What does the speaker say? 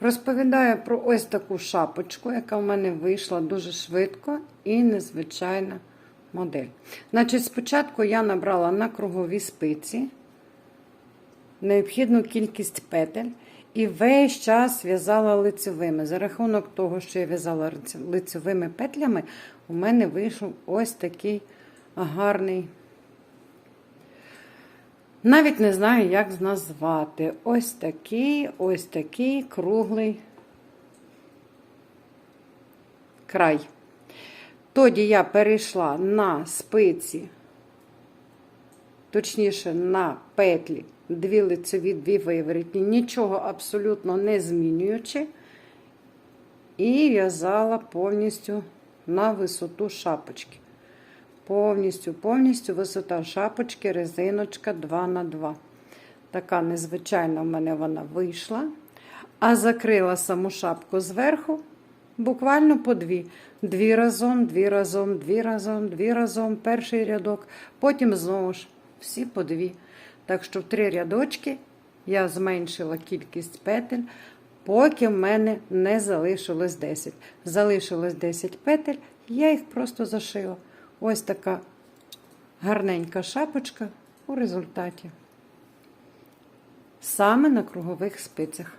Розповідаю про ось таку шапочку, яка в мене вийшла дуже швидко і незвичайна модель. Значить, спочатку я набрала на кругові спиці необхідну кількість петель і весь час в'язала лицевими. За рахунок того, що я в'язала лицевими петлями, у мене вийшов ось такий гарний. Навіть не знаю, як назвати. Ось такий, ось такий круглий край. Тоді я перейшла на спиці, точніше, на петлі, дві лицеві, дві виворітні, нічого абсолютно не змінюючи, і в'язала повністю на висоту шапочки. Повністю, повністю висота шапочки, резиночка 2 на 2 Така незвичайна в мене вона вийшла. А закрила саму шапку зверху буквально по дві. Дві разом, дві разом, дві разом, дві разом, перший рядок, потім знову ж всі по дві. Так що в три рядочки я зменшила кількість петель, поки в мене не залишилось 10. Залишилось 10 петель, я їх просто зашила. Ось така гарненька шапочка у результаті. Саме на кругових спицях.